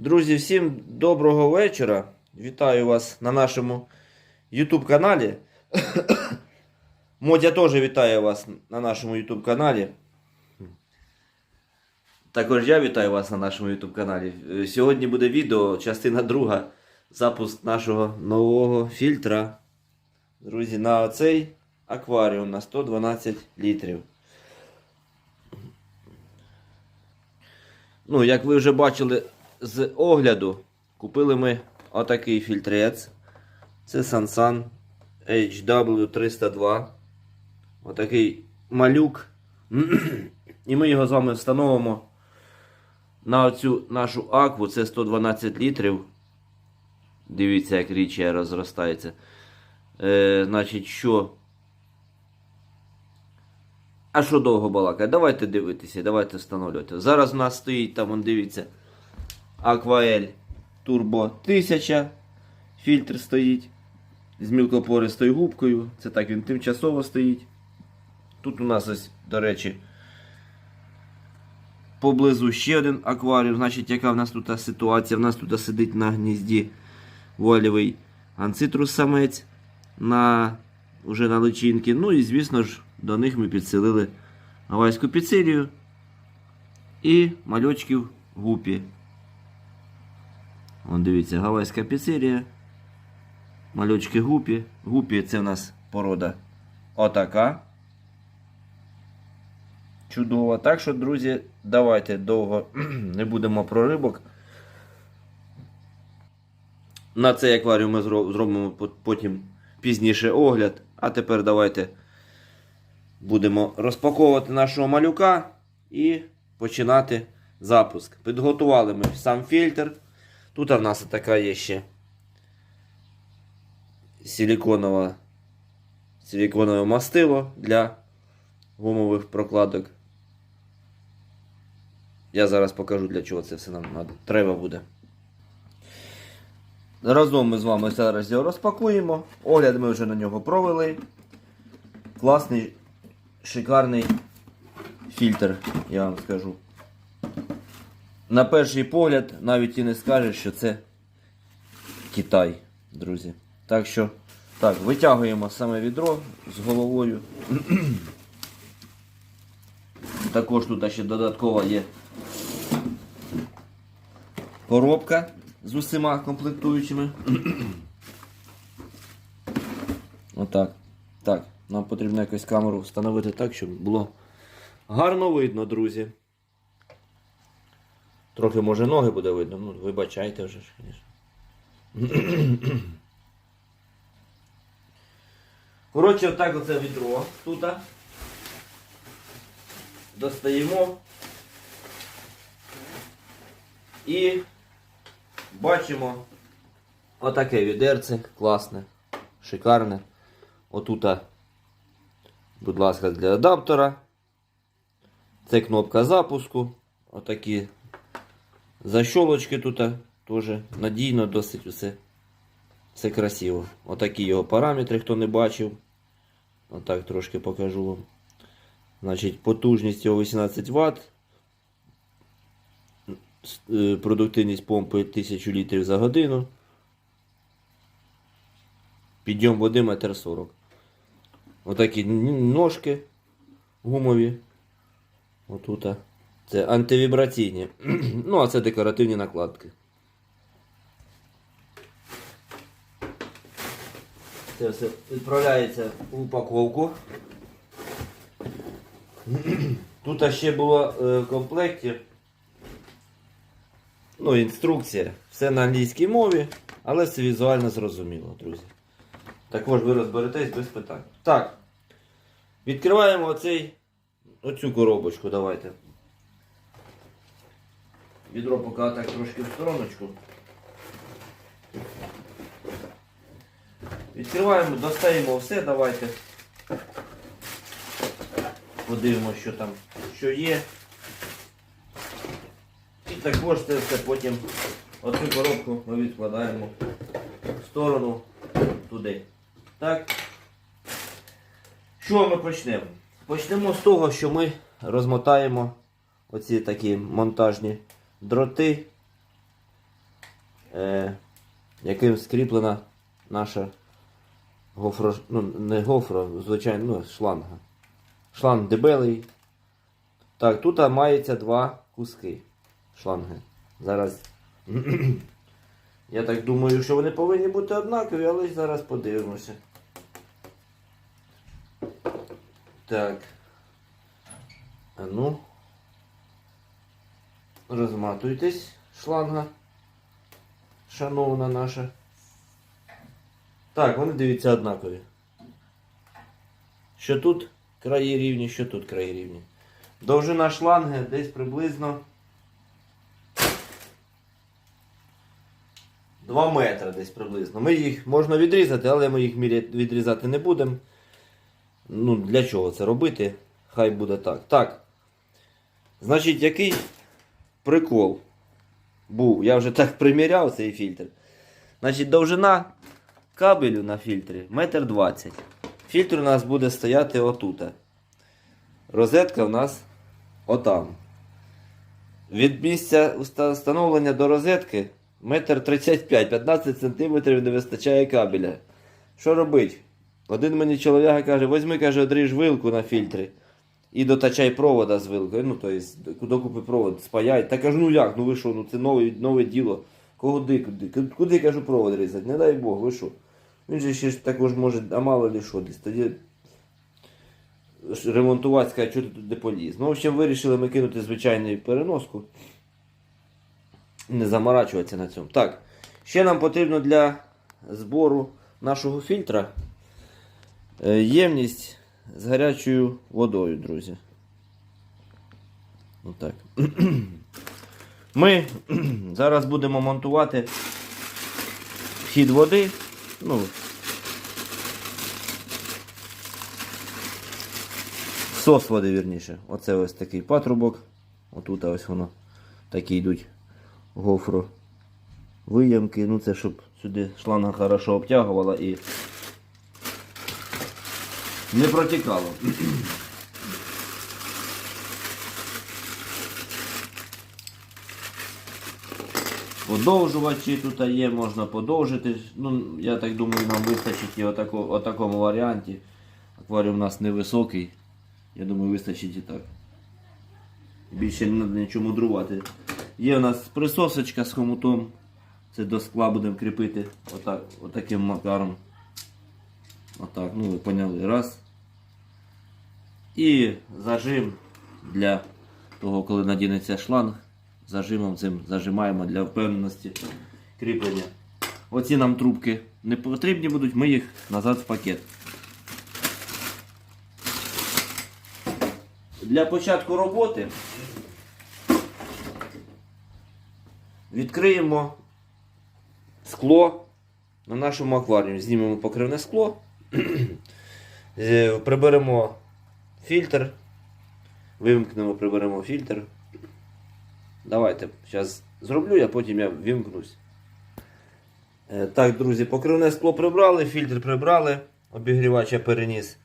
Друзі, всім доброго вечора. Вітаю вас на нашому YouTube каналі. Модя теж вітає вас на нашому YouTube каналі. Також я вітаю вас на нашому YouTube каналі. Е, Сьогодні буде відео, частина друга. Запуск нашого нового фільтра. Друзі, на оцей акваріум на 112 літрів. Ну, як ви вже бачили з огляду, купили ми отакий фільтрець. Це Sansan HW302. Отакий малюк. І ми його з вами встановимо на оцю нашу акву. Це 112 літрів. Дивіться, як річчя розростається. Е, значить, що? А що довго балакає? Давайте дивитися, давайте встановлювати. Зараз у нас стоїть там, он дивіться, Aquael Turbo 1000. Фільтр стоїть з мілкопористою губкою. Це так він тимчасово стоїть. Тут у нас ось, до речі, поблизу ще один акваріум. Значить, яка в нас тут ситуація? В нас тут сидить на гнізді вольовий анцитрус самець на, уже на личинки. Ну і, звісно ж, до них ми підселили гавайську піцерію і мальочків гупі. Вон дивіться, гавайська піцерія. Мальочки гупі. Гупі це в нас порода отака. Чудово. Так що, друзі, давайте довго не будемо про рибок. На цей акваріум ми зробимо потім пізніше огляд. А тепер давайте будемо розпаковувати нашого малюка і починати запуск. Підготували ми сам фільтр. Тут в нас така є ще силіконова, силіконове мастило для гумових прокладок. Я зараз покажу, для чого це все нам надо- треба буде. Разом ми з вами зараз його розпакуємо. Огляд ми вже на нього провели. Класний, шикарний фільтр, я вам скажу. На перший погляд навіть і не скажеш, що це Китай, друзі. Так що, так, витягуємо саме відро з головою. Також тут ще додатково є коробка з усіма комплектуючими. Отак. Так, нам потрібно якось камеру встановити так, щоб було гарно видно, друзі. Трохи може ноги буде видно, ну вибачайте вже ж, звісно. Коротше, отак оце відро тут. Достаємо. І бачимо отаке відерце класне, шикарне. Отута, будь ласка, для адаптера. Це кнопка запуску. Отакі защолочки тут теж надійно, досить усе. Все красиво. Отакі його параметри, хто не бачив. Отак трошки покажу вам. Значить, потужність його 18 Вт. Е, Продуктивність помпи 1000 літрів за годину. Підйом води 1,40 м. Отакі ножки гумові. Отут. Це антивібраційні. ну, а це декоративні накладки. Це все відправляється в упаковку. Тут ще було е, в комплекті ну, інструкція. Все на англійській мові, але це візуально зрозуміло, друзі. Також ви розберетесь без питань. Так. Відкриваємо оцей, оцю коробочку, давайте. Відро поки так трошки в стороночку. Відкриваємо, достаємо все, давайте. Подивимося, що там, що є. І також це все потім оцю коробку ми відкладаємо в сторону туди. Так. Що ми почнемо? Почнемо з того, що ми розмотаємо оці такі монтажні дроти е, яким скріплена наша гофро, ну не гофро, звичайно, ну, шланга. Шланг дебелий. Так, тут мається два куски шланги. Зараз. Я так думаю, що вони повинні бути однакові, але зараз подивимося. Так. А ну. Розматуйтесь, шланга. Шановна наша. Так, вони дивіться однакові. Що тут краї рівні, що тут краї рівні. Довжина шланги десь приблизно 2 метри десь приблизно. Ми їх можна відрізати, але ми їх відрізати не будемо. Ну, для чого це робити? Хай буде так. Так. Значить, який прикол був? Я вже так приміряв цей фільтр. Значить, довжина кабелю на фільтрі 1,20 м. Фільтр у нас буде стояти отут. Розетка у нас отам. Від місця встановлення до розетки 1,35 м, 15 см не вистачає кабеля. Що робить? Один мені чоловік каже, возьми, каже, одріж вилку на фільтрі і дотачай провода з вилкою. Ну, тобто, докупи провод, спаяй. Та кажу, ну як, ну ви що, ну це нове, нове діло. Куди, куди? Куди, Куди, кажу, провод різати? Не дай Бог, ви що? Він же ще також може, а мало ли що десь. Тоді ремонтувати, сказати, що ти туди поліз. Ну, в общем, вирішили ми кинути звичайну переноску. Не заморачуватися на цьому. Так, ще нам потрібно для збору нашого фільтра е, ємність з гарячою водою, друзі. Отак. Ми зараз будемо монтувати вхід води. Ну, сос води, вірніше. Оце ось такий патрубок. Отут ось воно. Такі йдуть гофро виямки. Ну це щоб сюди шланга хорошо обтягувала і не протікало. Подовжувачі тут є, можна подовжити. Ну, я так думаю, нам вистачить і отако, отакому варіанті. Акваріум у нас невисокий. Я думаю, вистачить і так. Більше не треба нічого мудрувати. Є у нас присосочка з хомутом. Це до скла будемо кріпити отак, отаким макаром. Отак, ну ви поняли. Раз. І зажим для того, коли надінеться шланг. Зажимом цим зажимаємо для впевненості кріплення. Оці нам трубки не потрібні будуть, ми їх назад в пакет. Для початку роботи відкриємо скло на нашому акваріумі. Знімемо покривне скло, приберемо фільтр, вимкнемо, приберемо фільтр. Давайте, зараз зроблю, я потім я вимкнусь. Е, Так, друзі, покривне скло прибрали, фільтр прибрали, обігрівач я переніс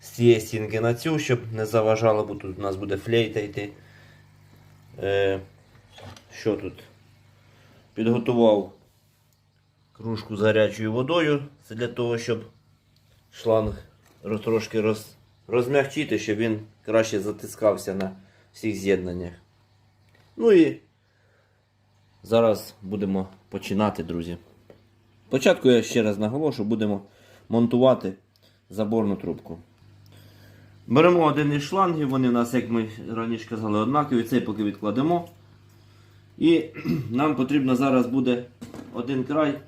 з цієї стінки на цю, щоб не заважало, бо тут у нас буде флейта йти. Е, що тут? Підготував кружку з гарячою водою. Це для того, щоб шланг трошки роз, розмягчити, щоб він краще затискався на всіх з'єднаннях. Ну і зараз будемо починати, друзі. Спочатку я ще раз наголошу, будемо монтувати заборну трубку. Беремо один із шлангів, вони у нас, як ми раніше казали, однакові. Цей поки відкладемо. І нам потрібно зараз буде один край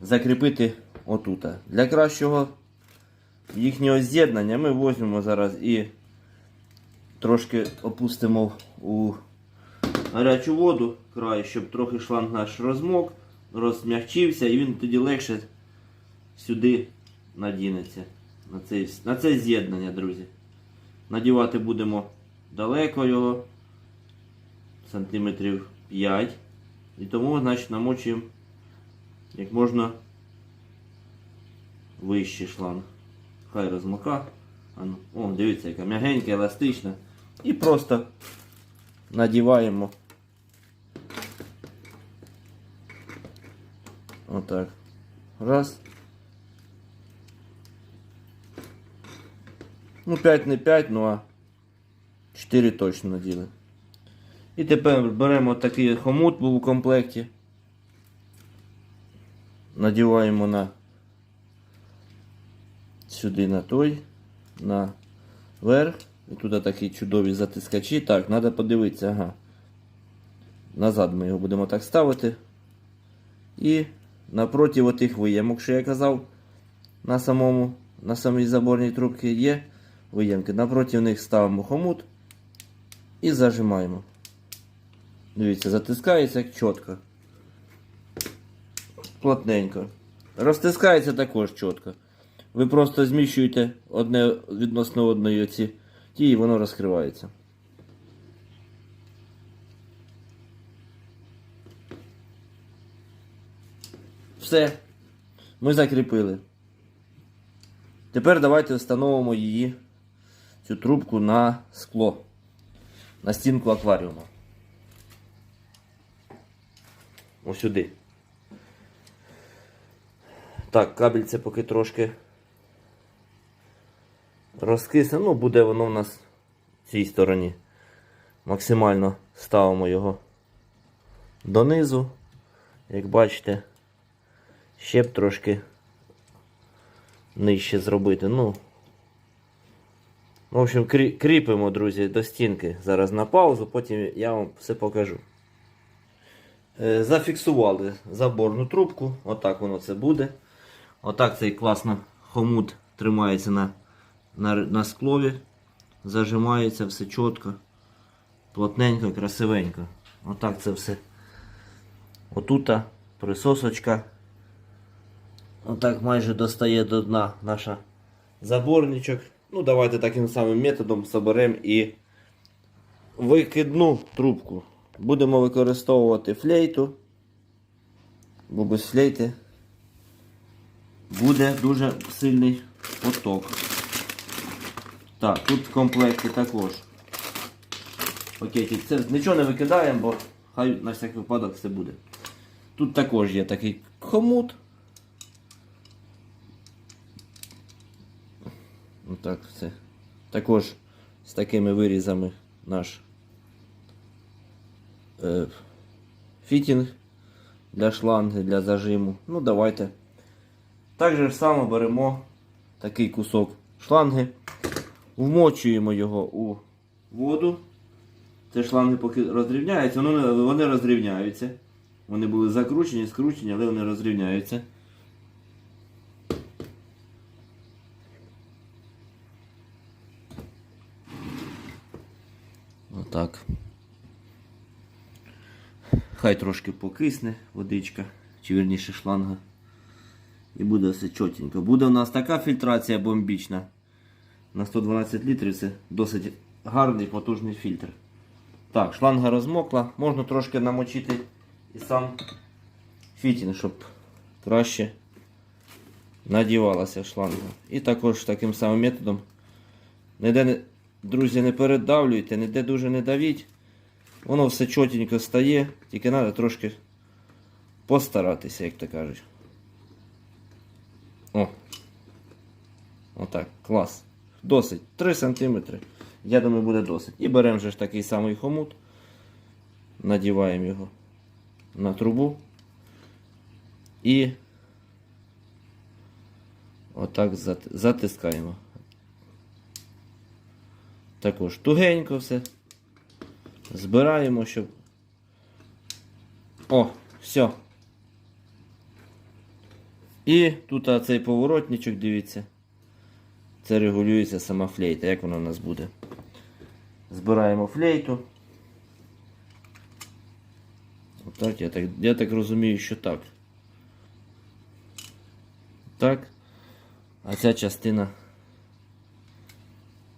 закріпити отут. Для кращого їхнього з'єднання ми візьмемо зараз і трошки опустимо у гарячу воду край, щоб трохи шланг наш розмок, розм'ягчився і він тоді легше сюди надінеться. На це, на це з'єднання, друзі. Надівати будемо далеко його, сантиметрів 5. І тому, значить, намочуємо як можна вищий шланг. Хай розмока. Ну, О, дивіться, яка м'ягенька, еластична. І просто надіваємо Отак. Раз. Ну, 5 не 5, ну а 4 точно наділи. І тепер беремо такий хомут був у комплекті. Надіваємо на сюди на той, на верх. І тут такі чудові затискачі. Так, треба подивитися, ага. Назад ми його будемо так ставити. І напроти отих виємок, що я казав, на самому, на самій заборній трубці є виємки. Напроти них ставимо хомут і зажимаємо. Дивіться, затискається чітко. Плотненько. Розтискається також чітко. Ви просто зміщуєте одне відносно одної оці ті, і воно розкривається. Все. Ми закріпили. Тепер давайте встановимо її, цю трубку на скло, на стінку акваріуму. Ось сюди. Так, кабель це поки трошки розкисне. Ну, буде воно в нас в цій стороні. Максимально ставимо його донизу. Як бачите, ще б трошки нижче зробити. Ну, в общем, кріпимо, друзі, до стінки. Зараз на паузу, потім я вам все покажу. Е, Зафіксували заборну трубку, отак воно це буде. Отак цей класно хомут тримається на, на, на склові, зажимається все чітко, плотненько, красивенько. Отак це все. Отута присосочка. Отак майже достає до дна наша заборничок. Ну, давайте таким самим методом соберемо і викидну трубку. Будемо використовувати флейту, бо без флейти буде дуже сильний поток. Так, тут в комплекті також. Окей, це нічого не викидаємо, бо хай на всяк випадок все буде. Тут також є такий хомут. Отак все. Також з такими вирізами наш е, фітінг для шланги, для зажиму. Ну, давайте. Так же ж само беремо такий кусок шланги, вмочуємо його у воду. Це шланги поки розрівняються, вони, вони розрівняються. Вони були закручені, скручені, але вони розрівняються. Отак. Хай трошки покисне водичка, чи вірніше шланга. І буде все чотенько. Буде у нас така фільтрація бомбічна. На 112 літрів це досить гарний потужний фільтр. Так, шланга розмокла. Можна трошки намочити і сам фітінг, щоб краще надівалася шланга. І також таким самим методом. Ніде, друзі, не передавлюйте, ніде дуже не давіть. Воно все чотенько стає, тільки треба трошки постаратися, як то кажуть. О. Отак, клас. Досить. 3 см. Я думаю, буде досить. І беремо ж такий самий хомут. Надіваємо його на трубу. І отак затискаємо. Також тугенько все. Збираємо, щоб. О, все. І тут цей поворотничок, дивіться. Це регулюється сама флейта, як вона у нас буде. Збираємо флейту. Отак, я так, я так розумію, що так. Так. А ця частина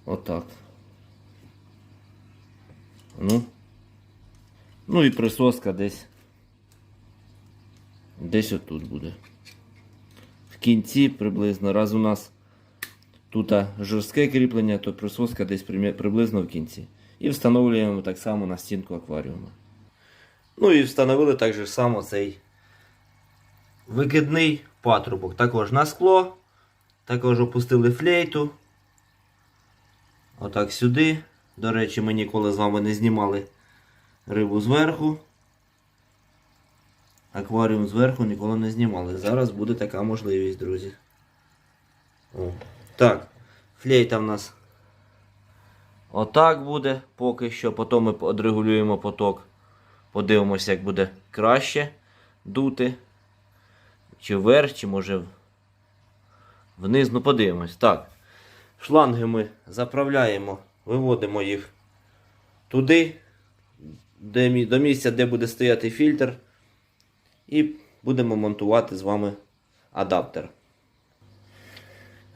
отак. Ну. Ну і присоска десь. Десь отут буде. В кінці приблизно, раз у нас тут жорстке кріплення, то присоска десь приблизно в кінці. І встановлюємо так само на стінку акваріуму. Ну і встановили так же само цей викидний патрубок. Також на скло. Також опустили флейту. Отак сюди. До речі, ми ніколи з вами не знімали рибу зверху. Акваріум зверху ніколи не знімали. Зараз буде така можливість, друзі. О. Так, флейта в нас отак буде поки що. Потім ми одрегулюємо поток. Подивимося, як буде краще дути. Чи вверх, чи може вниз. Ну, подивимось. Так. Шланги ми заправляємо, виводимо їх туди, де, до місця, де буде стояти фільтр. І будемо монтувати з вами адаптер.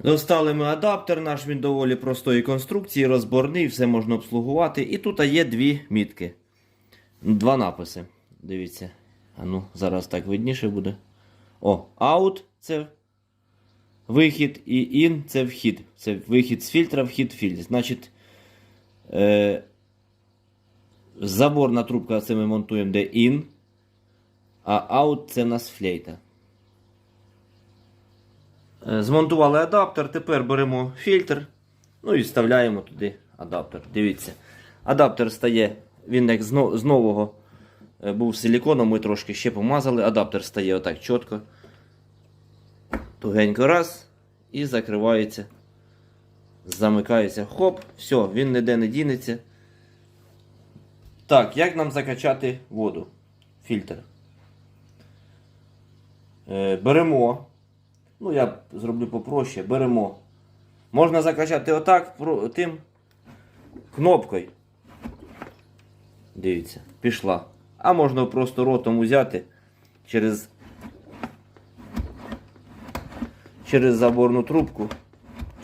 Достали ми адаптер, наш він доволі простої конструкції, розборний, все можна обслугувати. І тут є дві мітки. Два написи. Дивіться. А ну, зараз так видніше буде. О, out це вихід, і in це вхід. Це вихід з фільтра, вхід фільтр. Значить, е, заборна трубка це ми монтуємо де in, а out це у нас флейта. Е, Змонтували адаптер, тепер беремо фільтр, ну і вставляємо туди адаптер. Дивіться. Адаптер стає, він як з нового е, був силіконом, ми трошки ще помазали. Адаптер стає отак чітко. Тугенько раз і закривається. Замикається. Хоп, все, він ніде не дінеться. Так, як нам закачати воду? Фільтр. Е, беремо. Ну, я зроблю попроще. Беремо. Можна закачати отак тим кнопкою. Дивіться, пішла. А можна просто ротом взяти через, через заборну трубку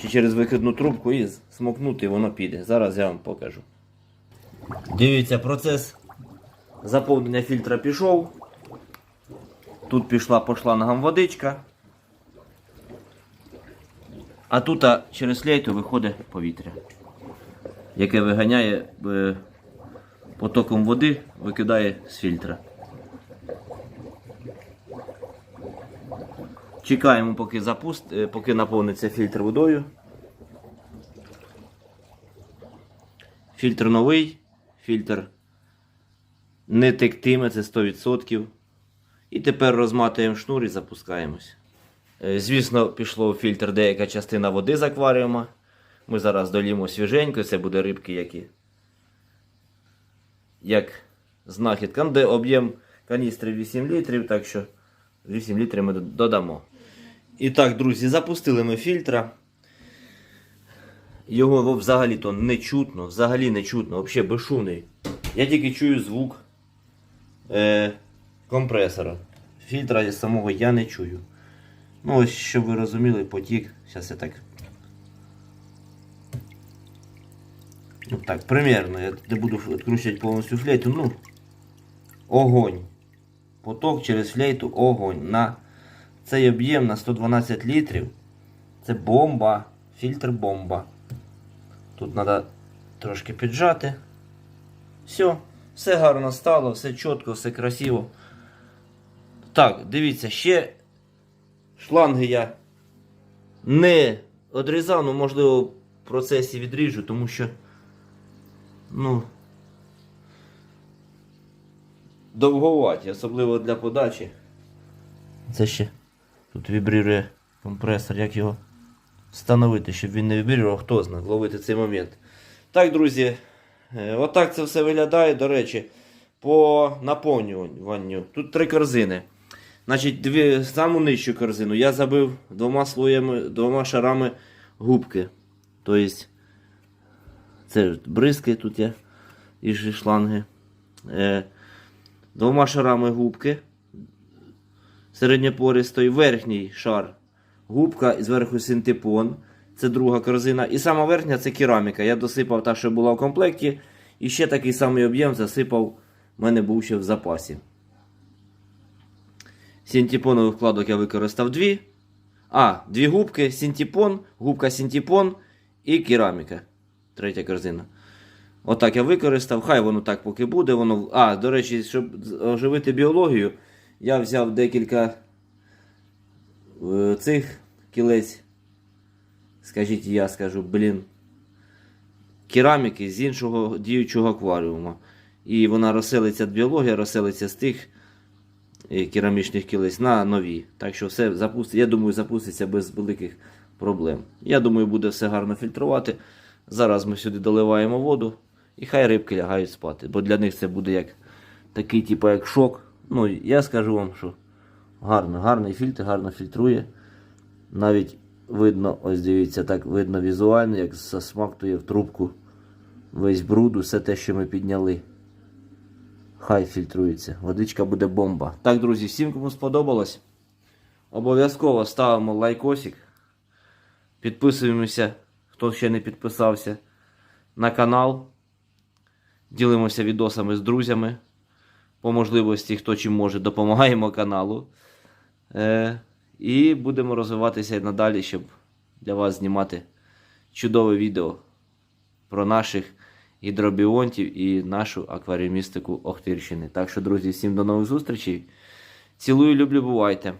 чи через викидну трубку і смокнути, і воно піде. Зараз я вам покажу. Дивіться, процес заповнення фільтра пішов. Тут пішла по шлангам водичка. А тут а, через лейту виходить повітря, яке виганяє е, потоком води, викидає з фільтра. Чекаємо, поки запуст, е, поки наповниться фільтр водою. Фільтр новий, фільтр не тектиме, це 100%. І тепер розматуємо шнур і запускаємось. Е, Звісно, пішло в фільтр деяка частина води з акваріума. Ми зараз долімо свіженько, це буде рибки, які як знахідка. Ну, Де об'єм каністри 8 літрів, так що 8 літрів ми додамо. І так, друзі, запустили ми фільтра. Його взагалі-то не чутно, взагалі не чутно, взагалі безшумний. Я тільки чую звук е, компресора. Фільтра самого я не чую. Ну, ось, щоб ви розуміли, потік. Зараз я так. Ну так, примерно. Я не буду відкручувати повністю флейту. Ну. Огонь. Поток через флейту огонь. На цей об'єм на 112 літрів. Це бомба. Фільтр бомба. Тут треба трошки піджати. Все, все гарно стало, все чітко, все красиво. Так, дивіться, ще шланги я не одрізав, ну можливо в процесі відріжу, тому що ну довговаті, особливо для подачі. Це ще тут вібрірує компресор, як його встановити, щоб він не вібрірував, хто знає, ловити цей момент. Так, друзі, е, отак це все виглядає. До речі, по наповнюванню. Тут три корзини. Значить, дві, саму нижчу корзину я забив двома слоями, двома шарами губки. Тобто, це бризки тут є і шланги. Е, двома шарами губки. Середньопористої, верхній шар губка і зверху синтепон. Це друга корзина. І сама верхня це кераміка. Я досипав та, що була в комплекті. І ще такий самий об'єм засипав, в мене був ще в запасі. Синтепонових вкладок я використав дві. А, дві губки, синтепон, губка синтепон і кераміка. Третя корзина. Отак я використав. Хай воно так поки буде. Воно... А, до речі, щоб оживити біологію, я взяв декілька е, цих кілець, скажіть, я скажу, блін, кераміки з іншого діючого акваріума. І вона розселиться біологія, розселиться з тих керамічних кілець на нові. Так що все запустить, я думаю, запуститься без великих проблем. Я думаю, буде все гарно фільтрувати. Зараз ми сюди доливаємо воду і хай рибки лягають спати. Бо для них це буде як такий, типу, як шок. Ну, я скажу вам, що гарно, гарний фільтр, гарно фільтрує. Навіть видно, ось дивіться, так видно візуально, як засмактує в трубку весь бруд, усе те, що ми підняли. Хай фільтрується. Водичка буде бомба. Так, друзі, всім кому сподобалось. Обов'язково ставимо лайкосик. Підписуємося, хто ще не підписався, на канал. Ділимося відосами з друзями. По можливості, хто чим може, допомагаємо каналу. Е, і будемо розвиватися і надалі, щоб для вас знімати чудове відео про наших гідробіонтів і нашу акваріумістику Охтирщини. Так що, друзі, всім до нових зустрічей. Цілую, люблю, бувайте!